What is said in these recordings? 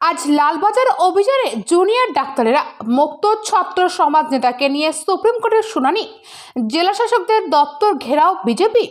আজ লালবাজার অভিযানে জুনিয়র ডাক্তারেরা মুক্ত ছাত্র সমাজ নেতাকে নিয়ে সুপ্রিম কোর্টের শুনানি। জেলাশাসকদের দপ্তর ঘেরাও বিজেপি।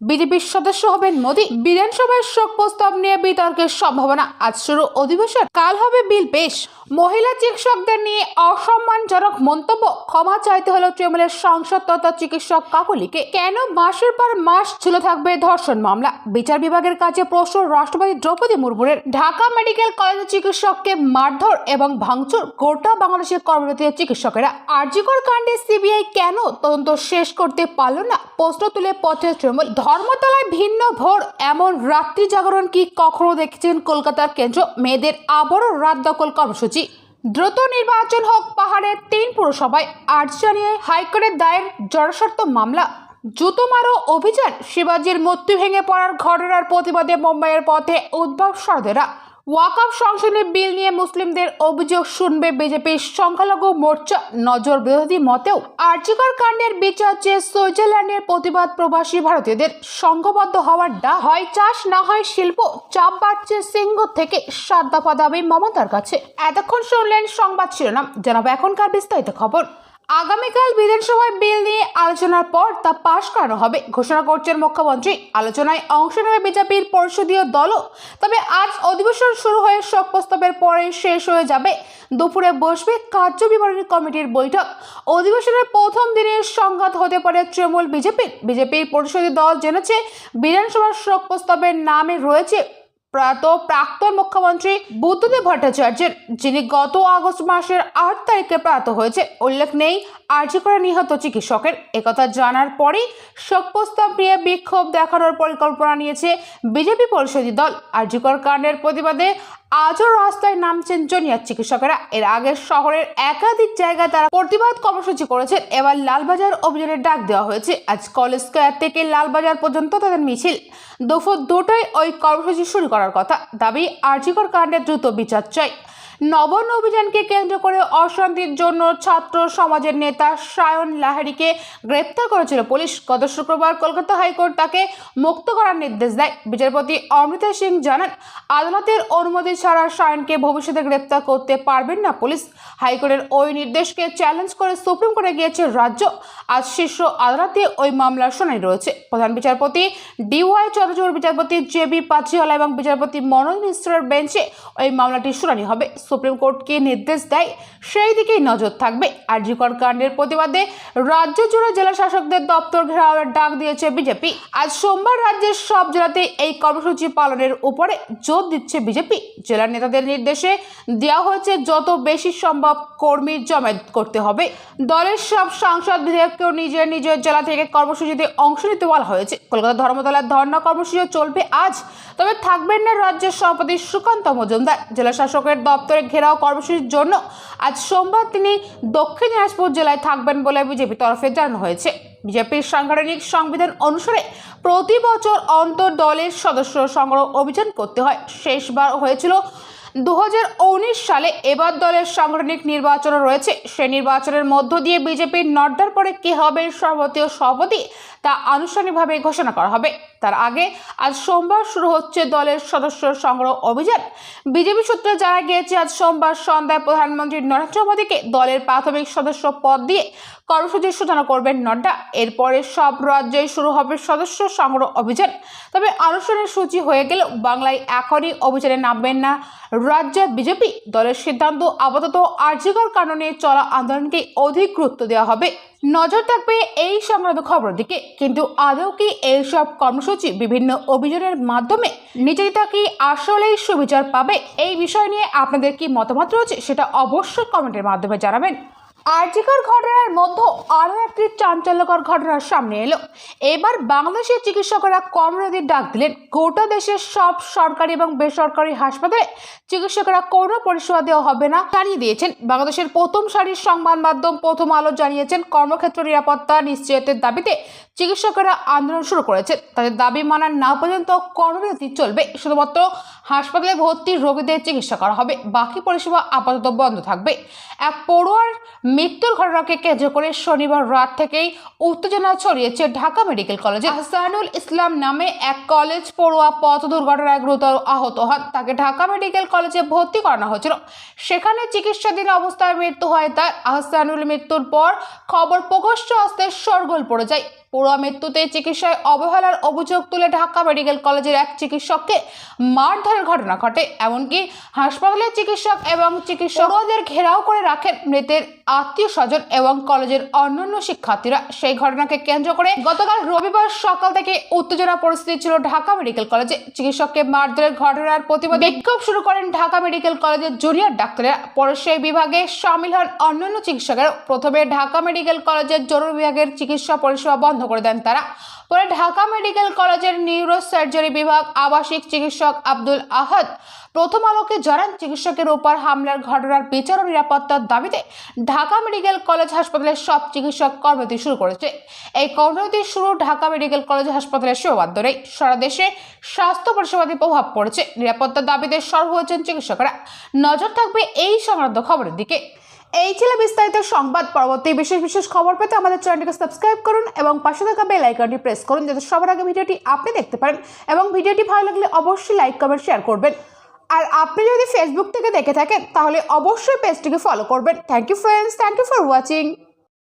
বিজেপির সদস্য হবেন মোদী। বিধানসভার শোক প্রস্তাব নিয়ে বিতর্কের সম্ভাবনা। আজ শুরু অধিবেশন। কাল হবে বিল পেশ। মহিলা চিকিৎসকদের নিয়ে অসম্মানজনক মন্তব্য। ক্ষমা চাইতে হলো তৃণমূলের সাংসদ তথা চিকিৎসক কাকলিকে কেন মাসের পর মাস ঝুলে থাকবে ধর্ষণ মামলা? বিচার বিভাগের কাছে প্রশ্ন রাষ্ট্রপতি দ্রৌপদী মুর্মুরের। ঢাকা মেডিকেল কলেজের চিকিৎসককে মারধর এবং ভাঙচুর গোটা বাংলাদেশের কর্মরত চিকিৎসকেরা। আরজিকর কাণ্ডে সিবিআই কেন তদন্ত শেষ করতে পারল না? প্রশ্ন তুলে পথে তৃণমূল ধর্মতলায় ভিন্ন ভোর, এমন রাত্রি জাগরণ কি কখনো দেখেছেন কলকাতার কেন্দ্র? মেয়েদের আবারও রাত দখল কর্মসূচি। দ্রুত নির্বাচন হোক পাহাড়ের তিন পুরসভায়। আর্জ জানিয়ে হাইকোর্টের দায়ের জনস্বার্থ মামলা। জুতো মারো অভিযান, শিবাজির মৃত্যু ভেঙে পড়ার ঘটনার প্রতিবাদে মুম্বাইয়ের পথে উদ্ভব সরদেরা ওয়াকআপ সংশোধনী বিল নিয়ে মুসলিমদের অভিযোগ শুনবে বিজেপির সংখ্যালঘু মোর্চা। নজর বিরোধী মতেও আর্জিকর কাণ্ডের বিচার চেয়ে সুইজারল্যান্ডের প্রতিবাদ প্রবাসী ভারতীয়দের সংঘবদ্ধ হওয়ার ডা হয় চাষ, না হয় শিল্প, চাপ বাড়ছে সিংহ থেকে সাত দফা দাবি মমতার কাছে। এতক্ষণ শুনলেন সংবাদ শিরোনাম। জানাব এখনকার বিস্তারিত খবর। আগামীকাল বিধানসভায় বিল নিয়ে আলোচনার পর তা পাশ করানো হবে। ঘোষণা করছেন মুখ্যমন্ত্রী। আলোচনায় অংশ নেবে বিজেপির পরিষদীয় দলও। তবে আজ অধিবেশন শুরু হয়ে শোক প্রস্তাবের পরে শেষ হয়ে যাবে। দুপুরে বসবে কার্য বিবরণী কমিটির বৈঠক। অধিবেশনের প্রথম দিনের সংঘাত হতে পারে তৃণমূল বিজেপির। বিজেপির পরিষদীয় দল জেনেছে, বিধানসভার শোক প্রস্তাবের নামে রয়েছে প্রয়াত প্রাক্তন মুখ্যমন্ত্রী বুদ্ধদেব ভট্টাচার্যের, যিনি গত আগস্ট মাসের আট তারিখে প্রয়াত হয়েছে, উল্লেখ নেই আর্জি করে নিহত চিকিৎসকের একথা জানার পরেই শোক প্রস্তাব নিয়ে বিক্ষোভ দেখানোর পরিকল্পনা নিয়েছে বিজেপি পরিষদী দল। আর্জিকর কাণ্ডের প্রতিবাদে আজও রাস্তায় নামছেন জুনিয়র চিকিৎসকেরা। এর আগে শহরের একাধিক জায়গায় তারা প্রতিবাদ কর্মসূচি করেছেন। এবার লালবাজার অভিযানের ডাক দেওয়া হয়েছে। আজ কলেজ স্কোয়ার থেকে লালবাজার পর্যন্ত তাদের মিছিল। দুপুর দুটোয় ওই কর্মসূচি শুরু করার কথা। দাবি আর্জিকর কাণ্ডের দ্রুত বিচার চাই। নবান্ন অভিযানকে কেন্দ্র করে অশান্তির জন্য ছাত্র সমাজের নেতা সায়ন লাহারিকে গ্রেপ্তার করেছিল পুলিশ। গত শুক্রবার কলকাতা হাইকোর্ট তাকে মুক্ত করার নির্দেশ দেয়। বিচারপতি অমৃতা সিং জানান, আদালতের অনুমতি ছাড়া সায়নকে ভবিষ্যতে গ্রেপ্তার করতে পারবেন না পুলিশ। হাইকোর্টের ওই নির্দেশকে চ্যালেঞ্জ করে সুপ্রিম কোর্টে গিয়েছে রাজ্য। আজ শীর্ষ আদালতে ওই মামলার শুনানি রয়েছে। প্রধান বিচারপতি ডিওয়াই চন্দ্রচূড়, বিচারপতি জে বি পাচিওয়ালা এবং বিচারপতি মনোজ মিশ্রের বেঞ্চে ওই মামলাটির শুনানি হবে। সুপ্রিম কোর্টকে নির্দেশ দেয়, সেই দিকেই নজর থাকবে। আরজিকর কাণ্ডের প্রতিবাদে রাজ্য জুড়ে জেলা শাসকদের দপ্তর ঘেরাওয়ের ডাক দিয়েছে বিজেপি। আজ সোমবার রাজ্যের সব জেলাতে এই কর্মসূচি পালনের উপরে জোর দিচ্ছে বিজেপি। জেলার নেতাদের নির্দেশে দেওয়া হয়েছে, যত বেশি সম্ভব কর্মী জমায়েত করতে হবে। দলের সব সাংসদ বিধায়ককেও নিজের নিজের জেলা থেকে কর্মসূচিতে অংশ নিতে বলা হয়েছে। কলকাতা ধর্মতলার ধর্ণা কর্মসূচিও চলবে আজ। তবে থাকবেন না রাজ্যের সভাপতি সুকান্ত মজুমদার। জেলা শাসকের দপ্তরে ঘেরাও কর্মসূচির জন্য আজ সোমবার তিনি দক্ষিণ দিনাজপুর জেলায় থাকবেন বলে বিজেপি তরফে জানানো হয়েছে। বিজেপির সাংগঠনিক সংবিধান অনুসারে প্রতি বছর অন্তর দলের সদস্য সংগ্রহ অভিযান করতে হয়। শেষবার হয়েছিল দু হাজার উনিশ সালে। এবার দলের সাংগঠনিক নির্বাচন রয়েছে। সে নির্বাচনের মধ্য দিয়ে বিজেপির নর্দার পরে কী হবে সর্বতীয় সভাপতি তা আনুষ্ঠানিকভাবে ঘোষণা করা হবে। তার আগে আজ সোমবার শুরু হচ্ছে দলের সদস্য সংগ্রহ অভিযান। বিজেপি সূত্রে জানা গিয়েছে, আজ সোমবার সন্ধ্যায় প্রধানমন্ত্রী নরেন্দ্র মোদীকে দলের প্রাথমিক সদস্য পদ দিয়ে কর্মসূচির সূচনা করবেন নড্ডা। এরপরে সব রাজ্যেই শুরু হবে সদস্য সংগ্রহ অভিযান। তবে আনুষ্ঠানিক সূচি হয়ে গেলেও বাংলায় এখনই অভিযানে নামবেন না রাজ্যের বিজেপি। দলের সিদ্ধান্ত আপাতত আর্যিকর কারণে চলা আন্দোলনকে অধিক গুরুত্ব দেওয়া হবে। নজর থাকবে এই সংক্রান্ত খবর দিকে। কিন্তু আদৌ কি এইসব কর্মসূচি বিভিন্ন অভিযোগের মাধ্যমে নির্যাতিতা কি আসলেই সুবিচার পাবে? এই বিষয় নিয়ে আপনাদের কি মতামত রয়েছে? সেটা অবশ্যই কমেন্টের মাধ্যমে জানাবেন। আর্জিকর ঘটনার মধ্যে আরও একটি চাঞ্চল্যকর ঘটনার সামনে এলো। এবার বাংলাদেশের চিকিৎসকরা কর্মরতির ডাক দিলেন। গোটা দেশের সব সরকারি এবং বেসরকারি হাসপাতালে চিকিৎসকরা কোনো পরিষেবা দেওয়া হবে না জানিয়ে দিয়েছেন। বাংলাদেশের প্রথম সারির সংবাদ মাধ্যম প্রথম আলো জানিয়েছেন, কর্মক্ষেত্র নিরাপত্তা নিশ্চয়তের দাবিতে চিকিৎসকেরা আন্দোলন শুরু করেছেন তাদের দাবি মানার না পর্যন্ত কর্মবিরতি চলবে। শুধুমাত্র হাসপাতালে ভর্তি রোগীদের চিকিৎসা করা হবে। বাকি পরিষেবা আপাতত বন্ধ থাকবে। এক পড়ুয়ার মৃত্যুর ঘটনাকে কেন্দ্র করে শনিবার রাত থেকেই উত্তেজনা ছড়িয়েছে ঢাকা মেডিকেল কলেজে। হাসানুল ইসলাম নামে এক কলেজ পড়ুয়া পথ দুর্ঘটনায় গুরুতর আহত হন। তাকে ঢাকা মেডিকেল কলেজে ভর্তি করানো হয়েছিল। সেখানে চিকিৎসাধীন অবস্থায় মৃত্যু হয় তার। আহসানুল মৃত্যুর পর খবর প্রকাশ্য আসতে সরগোল পড়ে যায়। পড়ুয়া মৃত্যুতে চিকিৎসায় অবহেলার অভিযোগ তুলে ঢাকা মেডিকেল কলেজের এক চিকিৎসককে মারধরের ঘটনা ঘটে। এমনকি হাসপাতালের চিকিৎসক এবং চিকিৎসকদের ঘেরাও করে রাখেন মৃতের আত্মীয় স্বজন এবং কলেজের অন্যান্য শিক্ষার্থীরা। সেই ঘটনাকে কেন্দ্র করে গতকাল রবিবার সকাল থেকে উত্তেজনা পরিস্থিতি ছিল ঢাকা মেডিকেল কলেজে। চিকিৎসককে মারধরের ঘটনার প্রতিবাদ বিক্ষোভ শুরু করেন ঢাকা মেডিকেল কলেজের জুনিয়র ডাক্তারেরা। পরে সেই বিভাগে সামিল হন অন্যান্য চিকিৎসকেরা প্রথমে ঢাকা মেডিকেল কলেজের জরুরি বিভাগের চিকিৎসা পরিষেবা বন্ধ করে দেন তারা। পরে ঢাকা মেডিকেল কলেজের নিউরো সার্জারি বিভাগ আবাসিক চিকিৎসক আব্দুল আহাদ প্রথম আলোকে জানান, চিকিৎসকের ওপর হামলার ঘটনার বিচার ও নিরাপত্তার দাবিতে ঢাকা মেডিকেল কলেজ হাসপাতালের সব চিকিৎসক কর্মরতি শুরু করেছে। এই কর্মরতি শুরু ঢাকা মেডিকেল কলেজ হাসপাতালের সেবা ধরেই সারা দেশে স্বাস্থ্য পরিষেবাতে প্রভাব পড়েছে। নিরাপত্তার দাবিতে সরব চিকিৎসকরা। নজর থাকবে এই সংক্রান্ত খবরের দিকে। এই ছিল বিস্তারিত সংবাদ পরবর্তী বিশেষ বিশেষ খবর পেতে আমাদের চ্যানেলটিকে সাবস্ক্রাইব করুন এবং পাশে থাকা বেল আইকনটি প্রেস করুন যাতে সবার আগে ভিডিওটি আপনি দেখতে পারেন এবং ভিডিওটি ভালো লাগলে অবশ্যই লাইক, কমেন্ট, শেয়ার করবেন। আর আপনি যদি ফেসবুক থেকে দেখে থাকেন, তাহলে অবশ্যই পেজটিকে ফলো করবেন। Thank you friends thank you for watching